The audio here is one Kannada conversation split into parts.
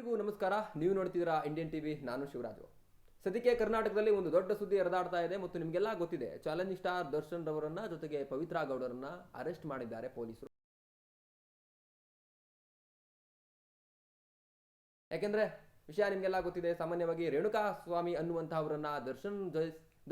ಎಲ್ರಿಗೂ ನಮಸ್ಕಾರ. ನೀವು ನೋಡ್ತಿದ್ದೀರಾ ಇಂಡಿಯನ್ ಟಿವಿ ನಾನು ಶಿವರಾಜು. ಸದ್ಯಕ್ಕೆ ಕರ್ನಾಟಕದಲ್ಲಿ ಒಂದು ದೊಡ್ಡ ಸುದ್ದಿ ಹರಿದಾಡ್ತಾ ಇದೆ ಮತ್ತು ನಿಮಗೆಲ್ಲ ಗೊತ್ತಿದೆ. ಚಾಲೆಂಜ್ ಸ್ಟಾರ್ ದರ್ಶನ್ ರವರನ್ನ ಜೊತೆಗೆ ಪವಿತ್ರ ಗೌಡರನ್ನ ಅರೆಸ್ಟ್ ಮಾಡಿದ್ದಾರೆ ಪೊಲೀಸರು. ಯಾಕೆಂದ್ರೆ ವಿಷಯ ನಿಮಗೆಲ್ಲ ಗೊತ್ತಿದೆ, ಸಾಮಾನ್ಯವಾಗಿ ರೇಣುಕಾ ಸ್ವಾಮಿ ಅನ್ನುವಂತಹ ಅವರನ್ನ ದರ್ಶನ್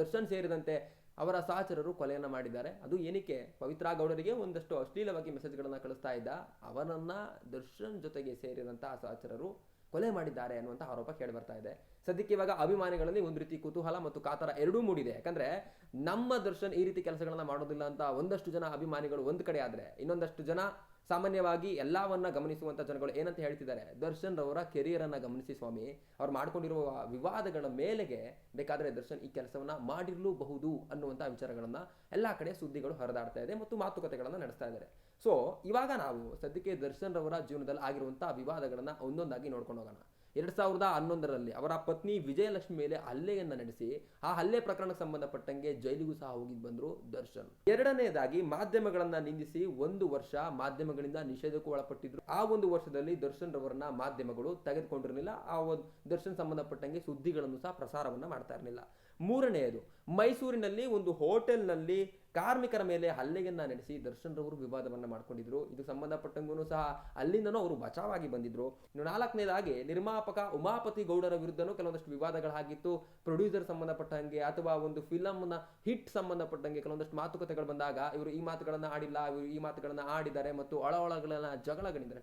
ದರ್ಶನ್ ಸೇರಿದಂತೆ ಅವರ ಸಹಚರರು ಕೊಲೆಯನ್ನ ಮಾಡಿದ್ದಾರೆ. ಅದು ಏನಕ್ಕೆ? ಪವಿತ್ರ ಗೌಡರಿಗೆ ಒಂದಷ್ಟು ಅಶ್ಲೀಲವಾಗಿ ಮೆಸೇಜ್ಗಳನ್ನ ಕಳಿಸ್ತಾ ಇದ್ದ ಅವನನ್ನ ದರ್ಶನ್ ಜೊತೆಗೆ ಸೇರಿದಂತಹ ಸಹಚರರು ಕೊಲೆ ಮಾಡಿದ್ದಾರೆ ಅನ್ನುವಂಥ ಆರೋಪ ಕೇಳಿ ಬರ್ತಾ ಇದೆ. ಸದ್ಯಕ್ಕೆ ಇವಾಗ ಅಭಿಮಾನಿಗಳಲ್ಲಿ ಒಂದು ರೀತಿ ಕುತೂಹಲ ಮತ್ತು ಕಾತರ ಎರಡೂ ಮೂಡಿದೆ. ಯಾಕಂದ್ರೆ ನಮ್ಮ ದರ್ಶನ್ ಈ ರೀತಿ ಕೆಲಸಗಳನ್ನ ಮಾಡೋದಿಲ್ಲ ಅಂತ ಒಂದಷ್ಟು ಜನ ಅಭಿಮಾನಿಗಳು ಒಂದು ಕಡೆ ಆದ್ರೆ, ಇನ್ನೊಂದಷ್ಟು ಜನ ಸಾಮಾನ್ಯವಾಗಿ ಎಲ್ಲವನ್ನ ಗಮನಿಸುವಂತ ಜನಗಳು ಏನಂತ ಹೇಳ್ತಿದ್ದಾರೆ, ದರ್ಶನ್ ರವರ ಕೆರಿಯರ್ ಅನ್ನ ಗಮನಿಸಿ ಸ್ವಾಮಿ, ಅವ್ರು ಮಾಡ್ಕೊಂಡಿರುವ ವಿವಾದಗಳ ಮೇಲೆಗೆ ಬೇಕಾದ್ರೆ ದರ್ಶನ್ ಈ ಕೆಲಸವನ್ನ ಮಾಡಿರಲೂಬಹುದು ಅನ್ನುವಂಥ ವಿಚಾರಗಳನ್ನ ಎಲ್ಲಾ ಕಡೆ ಸುದ್ದಿಗಳು ಹರಿದಾಡ್ತಾ ಇದೆ ಮತ್ತು ಮಾತುಕತೆಗಳನ್ನು ನಡೆಸ್ತಾ ಇದ್ದಾರೆ. ಸೊ ಇವಾಗ ನಾವು ಸದ್ಯಕ್ಕೆ ದರ್ಶನ್ ರವರ ಜೀವನದಲ್ಲಿ ಆಗಿರುವಂಥ ವಿವಾದಗಳನ್ನ ಒಂದೊಂದಾಗಿ ನೋಡ್ಕೊಂಡು ಹೋಗೋಣ. ಎರಡ್ ಸಾವಿರದ ಹನ್ನೊಂದರಲ್ಲಿ ಅವರ ಪತ್ನಿ ವಿಜಯಲಕ್ಷ್ಮಿ ಮೇಲೆ ಹಲ್ಲೆಯನ್ನು ನಡೆಸಿ, ಆ ಹಲ್ಲೆ ಪ್ರಕರಣಕ್ಕೆ ಸಂಬಂಧಪಟ್ಟಂಗೆ ಜೈಲಿಗೂ ಸಹ ಹೋಗಿ ಬಂದರು ದರ್ಶನ್. ಎರಡನೆಯದಾಗಿ ಮಾಧ್ಯಮಗಳನ್ನ ನಿಂದಿಸಿ ಒಂದು ವರ್ಷ ಮಾಧ್ಯಮಗಳಿಂದ ನಿಷೇಧಕ್ಕೂ ಒಳಪಟ್ಟಿದ್ರು. ಆ ಒಂದು ವರ್ಷದಲ್ಲಿ ದರ್ಶನ್ ರವರನ್ನ ಮಾಧ್ಯಮಗಳು ತೆಗೆದುಕೊಂಡಿರಲಿಲ್ಲ. ಆ ಒಂದು ದರ್ಶನ್ ಸಂಬಂಧಪಟ್ಟಂಗೆ ಸುದ್ದಿಗಳನ್ನು ಸಹ ಪ್ರಸಾರವನ್ನ ಮಾಡ್ತಾ ಇರಲಿಲ್ಲ. ಮೂರನೆಯದು ಮೈಸೂರಿನಲ್ಲಿ ಒಂದು ಹೋಟೆಲ್ನಲ್ಲಿ ಕಾರ್ಮಿಕರ ಮೇಲೆ ಹಲ್ಲೆಯನ್ನ ನಡೆಸಿ ದರ್ಶನ್ ರವರು ವಿವಾದವನ್ನ ಮಾಡ್ಕೊಂಡಿದ್ರು. ಇದು ಸಂಬಂಧಪಟ್ಟಂಗೂ ಸಹ ಅಲ್ಲಿಂದನೂ ಅವರು ಬಚಾವಾಗಿ ಬಂದಿದ್ರು. ಇನ್ನು ನಾಲ್ಕನೇದಾಗಿ ನಿರ್ಮಾಪಕ ಉಮಾಪತಿ ಗೌಡರ ವಿರುದ್ಧನೂ ಕೆಲವೊಂದಷ್ಟು ವಿವಾದಗಳಾಗಿತ್ತು. ಪ್ರೊಡ್ಯೂಸರ್ ಸಂಬಂಧಪಟ್ಟಂಗೆ ಅಥವಾ ಒಂದು ಫಿಲಮ್ನ ಹಿಟ್ ಸಂಬಂಧಪಟ್ಟಂಗೆ ಕೆಲವೊಂದಷ್ಟು ಮಾತುಕತೆಗಳು ಬಂದಾಗ ಇವರು ಈ ಮಾತುಗಳನ್ನು ಆಡಿಲ್ಲ, ಇವರು ಈ ಮಾತುಗಳನ್ನು ಆಡಿದ್ದಾರೆ ಮತ್ತು ಒಳ ಒಳಗಳನ್ನ ಜಗಳಗಳಿಂದ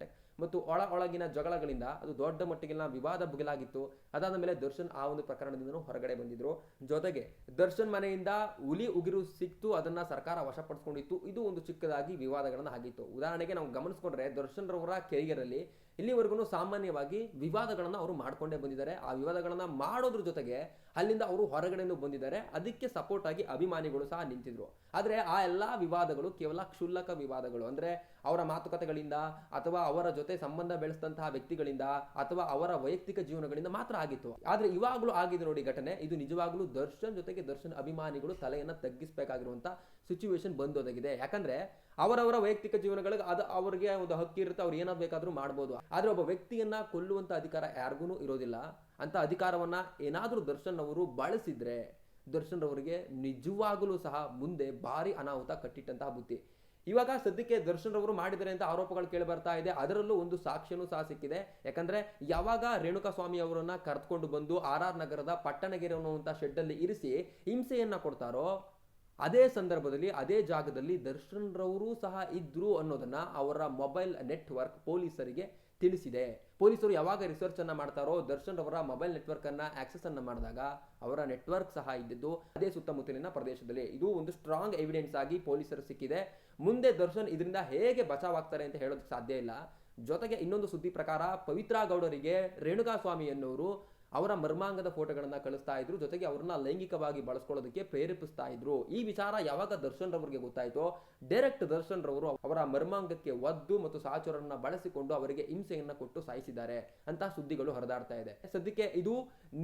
ಮತ್ತು ಒಳ ಒಳಗಿನ ಜಗಳಗಳಿಂದ ಅದು ದೊಡ್ಡ ಮಟ್ಟಿಗೆಲ್ಲ ವಿವಾದ ಬುಗಿಲಾಗಿತ್ತು. ಅದಾದ ಮೇಲೆ ದರ್ಶನ್ ಆ ಒಂದು ಪ್ರಕರಣದಿಂದನೂ ಹೊರಗಡೆ ಬಂದಿದ್ರು. ಜೊತೆಗೆ ದರ್ಶನ್ ಮನೆಯಿಂದ ಹುಲಿ ಉಗಿರು ಸಿಕ್ತು, ಅದನ್ನ ಸರ್ಕಾರ ವಶಪಡಿಸ್ಕೊಂಡಿತ್ತು. ಇದು ಒಂದು ಚಿಕ್ಕದಾಗಿ ವಿವಾದಗಳನ್ನು ಆಗಿತ್ತು. ಉದಾಹರಣೆಗೆ ನಾವು ಗಮನಿಸ್ಕೊಂಡ್ರೆ ದರ್ಶನ್ ರವರ ಕೆರಿಯರ್ ಅಲ್ಲಿ ಇಲ್ಲಿವರೆಗೂ ಸಾಮಾನ್ಯವಾಗಿ ವಿವಾದಗಳನ್ನು ಅವರು ಮಾಡ್ಕೊಂಡೇ ಬಂದಿದ್ದಾರೆ. ಆ ವಿವಾದಗಳನ್ನು ಮಾಡೋದ್ರ ಜೊತೆಗೆ ಅಲ್ಲಿಂದ ಅವರು ಹೊರಗಡೆನೂ ಬಂದಿದ್ದಾರೆ. ಅದಕ್ಕೆ ಸಪೋರ್ಟ್ ಆಗಿ ಅಭಿಮಾನಿಗಳು ಸಹ ನಿಂತಿದ್ರು. ಆದರೆ ಆ ಎಲ್ಲಾ ವಿವಾದಗಳು ಕೇವಲ ಕ್ಷುಲ್ಲಕ ವಿವಾದಗಳು. ಅಂದ್ರೆ ಅವರ ಮಾತುಕತೆಗಳಿಂದ ಅಥವಾ ಅವರ ಜೊತೆ ಸಂಬಂಧ ಬೆಳೆಸಿದಂತಹ ವ್ಯಕ್ತಿಗಳಿಂದ ಅಥವಾ ಅವರ ವೈಯಕ್ತಿಕ ಜೀವನಗಳಿಂದ ಮಾತ್ರ ಆಗಿತ್ತು. ಆದರೆ ಇವಾಗಲೂ ಆಗಿದೆ ನೋಡಿ ಘಟನೆ. ಇದು ನಿಜವಾಗ್ಲೂ ದರ್ಶನ್ ಜೊತೆಗೆ ದರ್ಶನ್ ಅಭಿಮಾನಿಗಳು ತಲೆಯನ್ನು ತಗ್ಗಿಸಬೇಕಾಗಿರುವಂತ ಸಿಚುವೇಶನ್ ಬಂದೊದಗಿದೆ. ಯಾಕಂದ್ರೆ ಅವರವರ ವೈಯಕ್ತಿಕ ಜೀವನಗಳಿಗೆ ಅದು ಅವರಿಗೆ ಒಂದು ಹಕ್ಕಿರುತ್ತೆ. ಅವ್ರು ಏನಾದ್ರು ಬೇಕಾದ್ರೂ ಮಾಡ್ಬೋದು. ಆದ್ರೆ ಒಬ್ಬ ವ್ಯಕ್ತಿಯನ್ನು ಕೊಲ್ಲುವಂಥ ಅಧಿಕಾರ ಯಾರಿಗೂ ಇರೋದಿಲ್ಲ. ಅಂತ ಅಧಿಕಾರವನ್ನು ಏನಾದರೂ ದರ್ಶನ್ ಅವರು ಬಳಸಿದ್ರೆ ದರ್ಶನ್ ರವರಿಗೆ ನಿಜವಾಗಲೂ ಸಹ ಮುಂದೆ ಭಾರಿ ಅನಾಹುತ ಕಟ್ಟಿಟ್ಟಂತಹ ಬುದ್ಧಿ. ಇವಾಗ ಸದ್ಯಕ್ಕೆ ದರ್ಶನ್ ರವರು ಮಾಡಿದರೆ ಅಂತ ಆರೋಪಗಳು ಕೇಳಿ ಬರ್ತಾ ಇದೆ. ಅದರಲ್ಲೂ ಒಂದು ಸಾಕ್ಷ್ಯನೂ ಸಹ ಸಿಕ್ಕಿದೆ. ಯಾಕಂದ್ರೆ ಯಾವಾಗ ರೇಣುಕಾ ಸ್ವಾಮಿ ಅವರನ್ನ ಕರೆದುಕೊಂಡು ಬಂದು ಆರ್ ಆರ್ ನಗರದ ಪಟ್ಟಣಗೆರೆ ಅನ್ನುವಂಥ ಶೆಡ್ ಅಲ್ಲಿ ಇರಿಸಿ ಹಿಂಸೆಯನ್ನ ಕೊಡ್ತಾರೋ, ಅದೇ ಸಂದರ್ಭದಲ್ಲಿ, ಅದೇ ಜಾಗದಲ್ಲಿ ದರ್ಶನ್ ರವರು ಸಹ ಇದ್ರು ಅನ್ನೋದನ್ನ ಅವರ ಮೊಬೈಲ್ ನೆಟ್ವರ್ಕ್ ಪೊಲೀಸರಿಗೆ ತಿಳಿಸಿದೆ. ಪೊಲೀಸರು ಯಾವಾಗ ರಿಸರ್ಚ್ ಅನ್ನ ಮಾಡ್ತಾರೋ, ದರ್ಶನ್ ಅವರ ಮೊಬೈಲ್ ನೆಟ್ವರ್ಕ್ ಅನ್ನ ಆಕ್ಸೆಸ್ ಅನ್ನ ಮಾಡಿದಾಗ ಅವರ ನೆಟ್ವರ್ಕ್ ಸಹ ಇದ್ದಿದ್ದು ಅದೇ ಸುತ್ತಮುತ್ತಲಿನ ಪ್ರದೇಶದಲ್ಲಿ. ಇದು ಒಂದು ಸ್ಟ್ರಾಂಗ್ ಎವಿಡೆನ್ಸ್ ಆಗಿ ಪೊಲೀಸರು ಸಿಕ್ಕಿದೆ. ಮುಂದೆ ದರ್ಶನ್ ಇದರಿಂದ ಹೇಗೆ ಬಚಾವಾಗ್ತಾರೆ ಅಂತ ಹೇಳೋದಕ್ಕೆ ಸಾಧ್ಯ ಇಲ್ಲ. ಜೊತೆಗೆ ಇನ್ನೊಂದು ಸುದ್ದಿ ಪ್ರಕಾರ ಪವಿತ್ರ ಗೌಡರಿಗೆ ರೇಣುಕಾ ಸ್ವಾಮಿ ಎನ್ನುವರು ಅವರ ಮರ್ಮಾಂಗದ ಫೋಟೋಗಳನ್ನು ಕಳಿಸ್ತಾ ಇದ್ರು. ಜೊತೆಗೆ ಅವ್ರನ್ನ ಲೈಂಗಿಕವಾಗಿ ಬಳಸ್ಕೊಳ್ಳೋದಕ್ಕೆ ಪ್ರೇರೇಪಿಸ್ತಾ ಇದ್ರು. ಈ ವಿಚಾರ ಯಾವಾಗ ದರ್ಶನ್ ರವರಿಗೆ ಗೊತ್ತಾಯ್ತೋ, ಡೈರೆಕ್ಟ್ ದರ್ಶನ್ ರವರು ಅವರ ಮರ್ಮಾಂಗಕ್ಕೆ ಒದ್ದು ಮತ್ತು ಸಹಚರನ್ನ ಬಳಸಿಕೊಂಡು ಅವರಿಗೆ ಹಿಂಸೆಯನ್ನ ಕೊಟ್ಟು ಸಾಯಿಸಿದ್ದಾರೆ ಅಂತ ಸುದ್ದಿಗಳು ಹರಿದಾಡ್ತಾ ಇದೆ. ಸದ್ಯಕ್ಕೆ ಇದು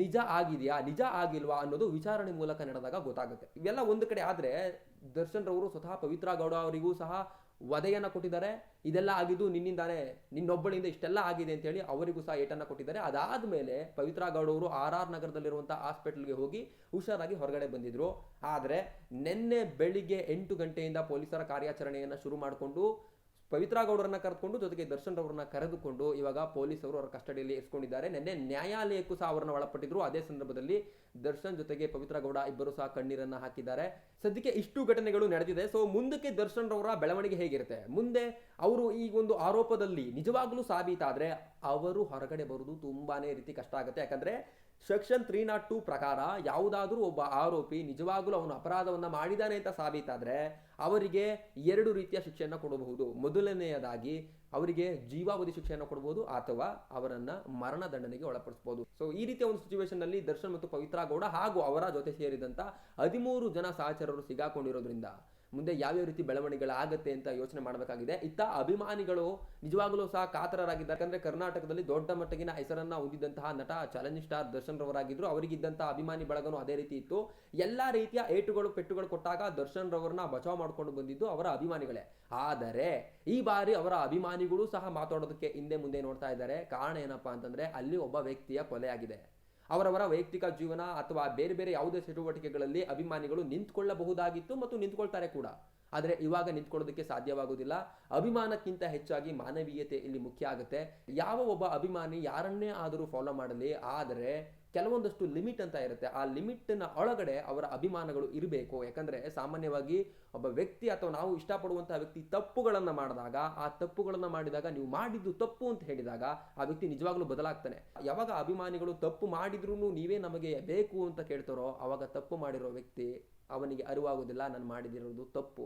ನಿಜ ಆಗಿದೆಯಾ, ನಿಜ ಆಗಿಲ್ವಾ ಅನ್ನೋದು ವಿಚಾರಣೆ ಮೂಲಕ ನಡೆದಾಗ ಗೊತ್ತಾಗುತ್ತೆ. ಇವೆಲ್ಲ ಒಂದು ಕಡೆ ಆದ್ರೆ ದರ್ಶನ್ ರವರು ಸ್ವತಃ ಪವಿತ್ರ ಗೌಡ ಅವರಿಗೂ ಸಹ ವಧೆಯನ್ನ ಕೊಟ್ಟಿದ್ದಾರೆ, ಇದೆಲ್ಲ ಆಗಿದ್ದು ನಿನ್ನಿಂದಾನೆ, ನಿನ್ನೊಬ್ಬಳಿಂದ ಇಷ್ಟೆಲ್ಲ ಆಗಿದೆ ಅಂತ ಹೇಳಿ ಅವರಿಗೂ ಸಹ ಏಟನ್ನು ಕೊಟ್ಟಿದ್ದಾರೆ. ಅದಾದ ಮೇಲೆ ಪವಿತ್ರ ಗೌಡ ಅವರು ಆರ್ ಆರ್ ನಗರದಲ್ಲಿರುವಂಥ ಹಾಸ್ಪಿಟಲ್ಗೆ ಹೋಗಿ ಹುಷಾರಾಗಿ ಹೊರಗಡೆ ಬಂದಿದ್ರು. ಆದರೆ ನಿನ್ನೆ ಬೆಳಿಗ್ಗೆ ಎಂಟು ಗಂಟೆಯಿಂದ ಪೊಲೀಸರ ಕಾರ್ಯಾಚರಣೆಯನ್ನ ಶುರು ಮಾಡಿಕೊಂಡು ಪವಿತ್ರ ಗೌಡರನ್ನ ಕರೆದುಕೊಂಡು, ಜೊತೆಗೆ ದರ್ಶನ್ ರವರನ್ನ ಕರೆದುಕೊಂಡು ಇವಾಗ ಪೊಲೀಸರು ಅವರ ಕಸ್ಟಡಿಯಲ್ಲಿ ಇರಿಸಿಕೊಂಡಿದ್ದಾರೆ. ನಿನ್ನೆ ನ್ಯಾಯಾಲಯಕ್ಕೂ ಸಹ ಅವರನ್ನ ಒಳಪಟ್ಟಿದ್ರು. ಅದೇ ಸಂದರ್ಭದಲ್ಲಿ ದರ್ಶನ್ ಜೊತೆಗೆ ಪವಿತ್ರ ಗೌಡ ಇಬ್ಬರು ಸಹ ಕಣ್ಣೀರನ್ನ ಹಾಕಿದ್ದಾರೆ. ಸದ್ಯಕ್ಕೆ ಇಷ್ಟು ಘಟನೆಗಳು ನಡೆದಿದೆ. ಸೊ ಮುಂದಕ್ಕೆ ದರ್ಶನ್ ರವರ ಬೆಳವಣಿಗೆ ಹೇಗಿರುತ್ತೆ? ಮುಂದೆ ಅವರು ಈ ಒಂದು ಆರೋಪದಲ್ಲಿ ನಿಜವಾಗ್ಲೂ ಸಾಬೀತಾದ್ರೆ ಅವರು ಹೊರಗಡೆ ಬರುವುದು ತುಂಬಾನೇ ರೀತಿ ಕಷ್ಟ ಆಗುತ್ತೆ. ಯಾಕಂದ್ರೆ ಸೆಕ್ಷನ್ ತ್ರೀ ನಾಟ್ ಟೂ ಪ್ರಕಾರ ಯಾವುದಾದ್ರೂ ಒಬ್ಬ ಆರೋಪಿ ನಿಜವಾಗಲೂ ಅವನು ಅಪರಾಧವನ್ನ ಮಾಡಿದ್ದಾನೆ ಅಂತ ಸಾಬೀತಾದರೆ ಅವರಿಗೆ ಎರಡು ರೀತಿಯ ಶಿಕ್ಷೆಯನ್ನು ಕೊಡಬಹುದು. ಮೊದಲನೆಯದಾಗಿ ಅವರಿಗೆ ಜೀವಾವಧಿ ಶಿಕ್ಷೆಯನ್ನು ಕೊಡಬಹುದು ಅಥವಾ ಅವರನ್ನ ಮರಣ ದಂಡನೆಗೆ ಒಳಪಡಿಸಬಹುದು. ಸೊ ಈ ರೀತಿಯ ಒಂದು ಸಿಚುವೇಶನ್ನಲ್ಲಿ ದರ್ಶನ್ ಮತ್ತು ಪವಿತ್ರ ಗೌಡ ಹಾಗೂ ಅವರ ಜೊತೆ ಸೇರಿದಂಥ ಹದಿಮೂರು ಜನ ಸಹಚರರು ಸಿಗಾಕೊಂಡಿರೋದ್ರಿಂದ ಮುಂದೆ ಯಾವ್ಯಾವ ರೀತಿ ಬೆಳವಣಿಗೆಗಳಾಗತ್ತೆ ಅಂತ ಯೋಚನೆ ಮಾಡಬೇಕಾಗಿದೆ. ಇತ್ತ ಅಭಿಮಾನಿಗಳು ನಿಜವಾಗಲೂ ಸಹ ಕಾತರರಾಗಿದ್ದಾರೆ. ಯಾಕಂದ್ರೆ ಕರ್ನಾಟಕದಲ್ಲಿ ದೊಡ್ಡ ಮಟ್ಟಿಗಿನ ಹೆಸರನ್ನ ಹೊಂದಿದ್ದಂತಹ ನಟ ಚಾಲೆಂಜ್ ಸ್ಟಾರ್ ದರ್ಶನ್ ರವರಾಗಿದ್ರು. ಅವರಿಗಿದ್ದಂತಹ ಅಭಿಮಾನಿ ಬಳಗನು ಅದೇ ರೀತಿ ಇತ್ತು. ಎಲ್ಲಾ ರೀತಿಯ ಏಟುಗಳು, ಪೆಟ್ಟುಗಳು ಕೊಟ್ಟಾಗ ದರ್ಶನ್ ರವರನ್ನ ಬಚಾವ್ ಮಾಡ್ಕೊಂಡು ಬಂದಿದ್ದು ಅವರ ಅಭಿಮಾನಿಗಳೇ. ಆದರೆ ಈ ಬಾರಿ ಅವರ ಅಭಿಮಾನಿಗಳು ಸಹ ಮಾತಾಡೋದಕ್ಕೆ ಹಿಂದೆ ಮುಂದೆ ನೋಡ್ತಾ ಇದ್ದಾರೆ. ಕಾರಣ ಏನಪ್ಪಾ ಅಂತಂದ್ರೆ ಅಲ್ಲಿ ಒಬ್ಬ ವ್ಯಕ್ತಿಯ ಕೊಲೆ ಆಗಿದೆ ಅವರವರ ವೈಯಕ್ತಿಕ ಜೀವನ ಅಥವಾ ಬೇರೆ ಬೇರೆ ಯಾವುದೇ ಚಟುವಟಿಕೆಗಳಲ್ಲಿ ಅಭಿಮಾನಿಗಳು ನಿಂತ್ಕೊಳ್ಳಬಹುದಾಗಿತ್ತು ಮತ್ತು ನಿಂತ್ಕೊಳ್ತಾರೆ ಕೂಡ. ಆದರೆ ಇವಾಗ ನಿಂತ್ಕೊಳ್ಳೋದಕ್ಕೆ ಸಾಧ್ಯವಾಗುವುದಿಲ್ಲ. ಅಭಿಮಾನಕ್ಕಿಂತ ಹೆಚ್ಚಾಗಿ ಮಾನವೀಯತೆ ಇಲ್ಲಿ ಮುಖ್ಯ ಆಗುತ್ತೆ. ಯಾವ ಒಬ್ಬ ಅಭಿಮಾನಿ ಯಾರನ್ನೇ ಆದರೂ ಫಾಲೋ ಮಾಡಲಿ. ಆದರೆ ಕೆಲವೊಂದಷ್ಟು ಲಿಮಿಟ್ ಅಂತ ಇರುತ್ತೆ. ಆ ಲಿಮಿಟ್ನ ಒಳಗಡೆ ಅವರ ಅಭಿಮಾನಗಳು ಇರಬೇಕು. ಯಾಕಂದ್ರೆ ಸಾಮಾನ್ಯವಾಗಿ ಒಬ್ಬ ವ್ಯಕ್ತಿ ಅಥವಾ ನಾವು ಇಷ್ಟಪಡುವಂತಹ ವ್ಯಕ್ತಿ ತಪ್ಪುಗಳನ್ನ ಮಾಡಿದಾಗ, ಆ ತಪ್ಪುಗಳನ್ನ ಮಾಡಿದಾಗ ನೀವು ಮಾಡಿದ್ದು ತಪ್ಪು ಅಂತ ಹೇಳಿದಾಗ ಆ ವ್ಯಕ್ತಿ ನಿಜವಾಗ್ಲೂ ಬದಲಾಗ್ತಾನೆ. ಯಾವಾಗ ಅಭಿಮಾನಿಗಳು ತಪ್ಪು ಮಾಡಿದ್ರೂ ನೀವೇ ನಮಗೆ ಬೇಕು ಅಂತ ಕೇಳ್ತಾರೋ, ಅವಾಗ ತಪ್ಪು ಮಾಡಿರೋ ವ್ಯಕ್ತಿ ಅವನಿಗೆ ಅರಿವಾಗುವುದಿಲ್ಲ ನಾನು ಮಾಡಿದಿರೋದು ತಪ್ಪು.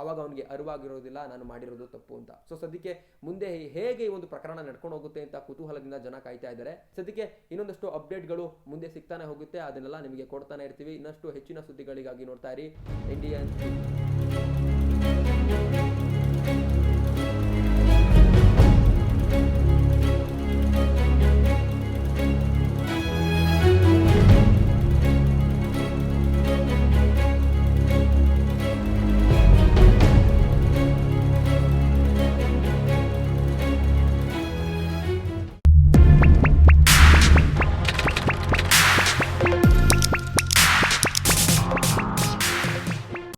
ಅವಾಗ ಅವನಿಗೆ ಅರಿವಾಗಿರೋದಿಲ್ಲ, ನಾನು ಮಾಡಿರೋದು ತಪ್ಪು ಅಂತ. ಸೊ ಸದ್ಯಕ್ಕೆ ಮುಂದೆ ಹೇಗೆ ಒಂದು ಪ್ರಕರಣ ನಡ್ಕೊಂಡು ಹೋಗುತ್ತೆ ಅಂತ ಕುತೂಹಲದಿಂದ ಜನ ಕಾಯ್ತಾ ಇದ್ದಾರೆ. ಸದ್ಯಕ್ಕೆ ಇನ್ನೊಂದಷ್ಟು ಅಪ್ಡೇಟ್ಗಳು ಮುಂದೆ ಸಿಗ್ತಾನೆ ಹೋಗುತ್ತೆ ಅದನ್ನೆಲ್ಲ ನಿಮಗೆ ಕೊಡ್ತಾನೆ ಇರ್ತೀವಿ. ಇನ್ನಷ್ಟು ಹೆಚ್ಚಿನ ಸುದ್ದಿಗಳಿಗಾಗಿ ನೋಡ್ತಾ ಇರಿ. ಇಂಡಿಯನ್